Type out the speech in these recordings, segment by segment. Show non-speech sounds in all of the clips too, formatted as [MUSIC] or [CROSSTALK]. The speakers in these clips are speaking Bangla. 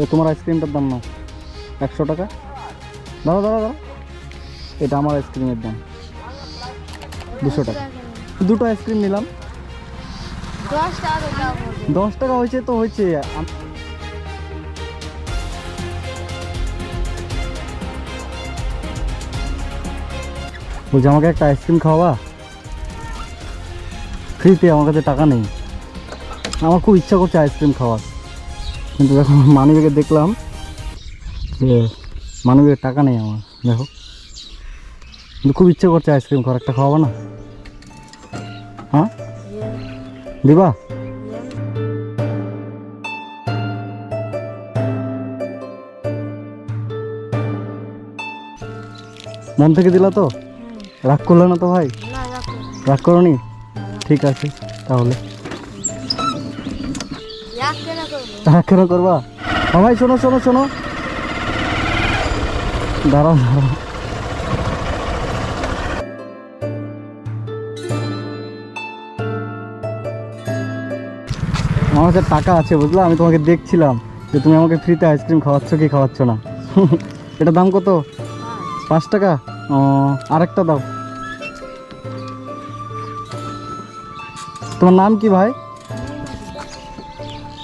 তো তোমার আইসক্রিমটার দাম নাও। একশো টাকা। দাঁড়া দাঁড়া দাঁড়া এটা আমার আইসক্রিমের দাম। দুশো টাকা। দুটো আইসক্রিম নিলাম। দশ টাকা হয়েছে তো হয়েছে। বলছি, আমাকে একটা আইসক্রিম খাওয়া ফ্রিতে আমার কাছে টাকা নেই। আমার খুব ইচ্ছা করছে আইসক্রিম খাওয়ার। কিন্তু যখন মানিব্যাগে দেখলাম যে মানিব্যাগে টাকা নেই আমার দেখো। কিন্তু খুব ইচ্ছে করছে আইসক্রিম খাওয়ার একটা খাওয়াবা না? হ্যাঁ? দিবা? মন থেকে দিলা তো? রাগ করলে না তো ভাই? রাগ করনি? ঠিক আছে তাহলে। করবা? হ্যাঁ ভাই শোনো শোনো শোনো। দাঁড়াও দাঁড়াও। আমার কাছে টাকা আছে, বুঝলা? আমি তোমাকে দেখছিলাম যে তুমি আমাকে ফ্রিতে আইসক্রিম খাওয়াচ্ছ কি খাওয়াচ্ছ না। [LAUGHS] এটা দাম কত? পাঁচ টাকা? ও, আরেকটা দাও। তোমার নাম কি ভাই?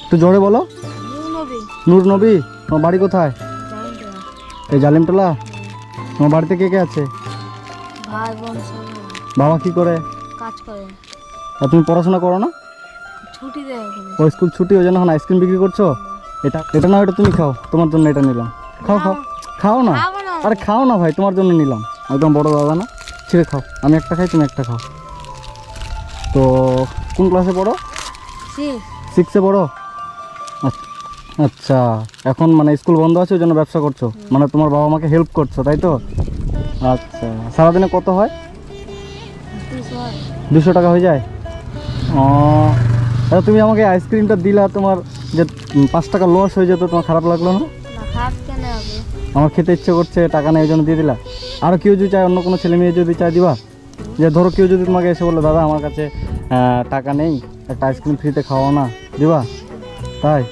একটু জোরে বলো। নূর নবী তোমার বাড়ি কোথায়। এই জালিমটোলা তোমার বাড়িতে কে কে আছে? বাবা কি করে? কাজ করে। আর তুমি পড়াশোনা করো না? ছুটি দেয় ও স্কুল ছুটি ওই জন্য এখন আইসক্রিম বিক্রি করছ? এটা এটা না এটা তুমি খাও। তোমার জন্য এটা নিলাম। খাও খাও। খাও না? আরে খাও না ভাই তোমার জন্য নিলাম। একদম বড় দাদা না। ছিঁড়ে খাও। আমি একটা খাই তুমি একটা খাও। তো কোন ক্লাসে পড়ো? সিক্সে পড়ো? আচ্ছা- আচ্ছা। এখন মানে স্কুল বন্ধ আছে ওই জন্য ব্যবসা করছ? মানে তোমার বাবা মাকে হেল্প করছ তাই তো? আচ্ছা। সারাদিনে কত হয়? দুশো টাকা হয়ে যায়? ও আচ্ছা তুমি আমাকে আইসক্রিমটা দিলা তোমার যে পাঁচ টাকা লস হয়ে যেত তোমার খারাপ লাগল না? আমার খেতে ইচ্ছে করছে টাকা নেই ওই জন্য দিয়ে দিলা। আরও কেউ যদি চায় অন্য কোনো ছেলে মেয়ে যদি চায় দিবা? যে ধরো কেউ যদি তোমাকে এসে বলল দাদা আমার কাছে টাকা নেই একটা আইসক্রিম ফ্রিতে খাওয়াও না। দিবা? তাই?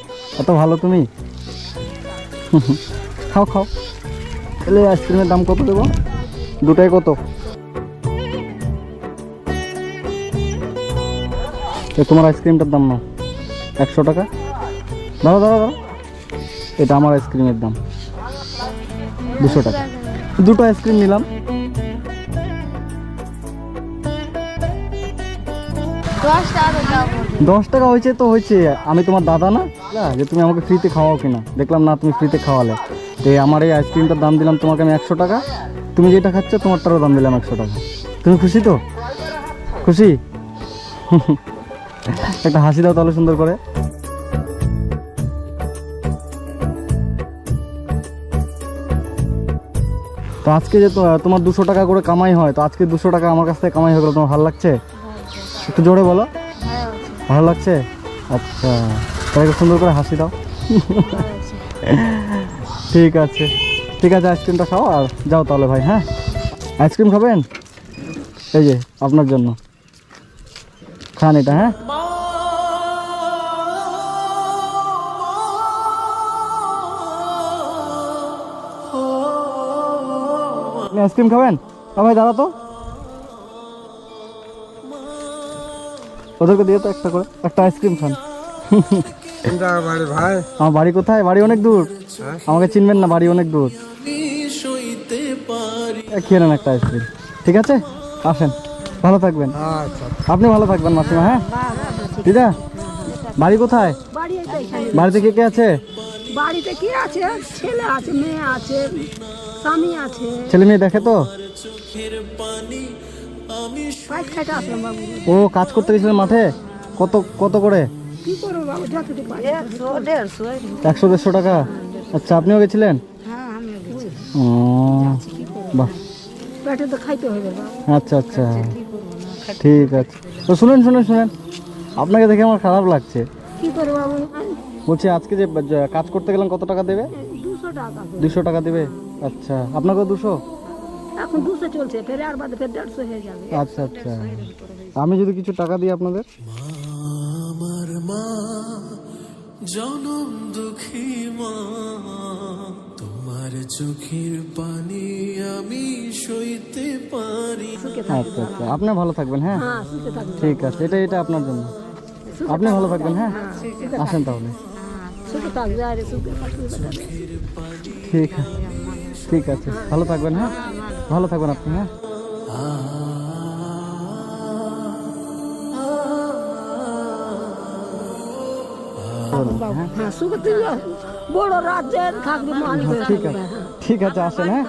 এত ভালো তুমি? খাও খাও। তাহলে আইসক্রিমের দাম কত দেবো? দুটাই কত? তোমার আইসক্রিমটার দাম নাও। একশো টাকা? দাঁড়া দাঁড়া দাঁড়া এটা আমার আইসক্রিমের দাম। দুশো টাকা। দুটো আইসক্রিম নিলাম। দশ টাকা দশ টাকা হয়েছে তো হয়েছে। আমি তোমার দাদা না? যে তুমি আমাকে ফ্রিতে খাওয়াও কিনা। দেখলাম না, তুমি ফ্রিতে খাওয়ালে। তো আমার এই আইসক্রিমটার দাম দিলাম তোমাকে আমি একশো টাকা। তুমি যেটা খাচ্ছ, তোমারটারও দাম দিলাম একশো টাকা। তুমি খুশি তো? খুশি? [LAUGHS] একটা হাসি দাও তাহলে সুন্দর করে। তো আজকে যে তোমার দুশো টাকা করে কামাই হয়, তো আজকে দুশো টাকা আমার কাছ থেকে কামাই হয়ে গেলো। তোমার ভালো লাগছে? একটু জোরে বলো। ভালো লাগছে? আচ্ছা একটু সুন্দর করে হাসি দাও। ঠিক আছে। ঠিক আছে, আইসক্রিমটা খাও আর যাও তাহলে ভাই হ্যাঁ? আইসক্রিম খাবেন? এই যে, আপনার জন্য। খান এটা হ্যাঁ? আইসক্রিম খাবেন? ভাই দাঁড়া তো ওদেরকে দিয়ে তো একটা করে একটা আইসক্রিম খান। ভাই? আমার বাড়ি কোথায়? বাড়ি অনেক দূর। হ্যাঁ? আমাকে চিনবেন না বাড়ি অনেক দূর। খেয়ে নেন একটা আইসক্রিম। ঠিক আছে? আসেন। ভালো থাকবেন। আচ্ছা। আপনি ভালো থাকবেন মাসিমা হ্যাঁ? দিদা বাড়ি কোথায়। বাড়িতে কে কে আছে? বাড়িতে কি আছে? ছেলে আছে মেয়ে আছে স্বামী আছে। ছেলে মেয়ে দেখে তো? ও, কাজ করতে গেছিলেন মাঠে? কত কত করে? একশো দেড়শো টাকা। আচ্ছা আপনিও গেছিলেন? বাহ। আচ্ছা আচ্ছা। ঠিক আছে। তো শুনেন শুনেন শুনেন। আপনাকে দেখে আমার খারাপ লাগছে। বলছি, আজকে যে কাজ করতে গেলাম কত টাকা দেবে? দুশো টাকা দেবে। আচ্ছা আপনাকেও দুশো? এখন দুশো চলছে ফের আর বাদে ফের দেড়শো হয়ে যাবে। আচ্ছা আচ্ছা। আমি যদি কিছু টাকা দিই আপনাদের? আমার মা জনম দুঃখী মা তোমার চোখের পানি আমি সইতে পারি। আচ্ছা আচ্ছা। আপনি ভালো থাকবেন হ্যাঁ? হ্যাঁ ঠিক আছে এটা এটা আপনার জন্য। আপনি ভালো থাকবেন হ্যাঁ? আসেন তাহলে। থাকবে ঠিক আছে ঠিক আছে। ভালো থাকবেন হ্যাঁ ভালো থাকবেন আপনি হ্যাঁ? হ্যাঁ। সুখে বড় রাজ্যের থাকবে ঠিক আছে ঠিক আছে আসেন হ্যাঁ?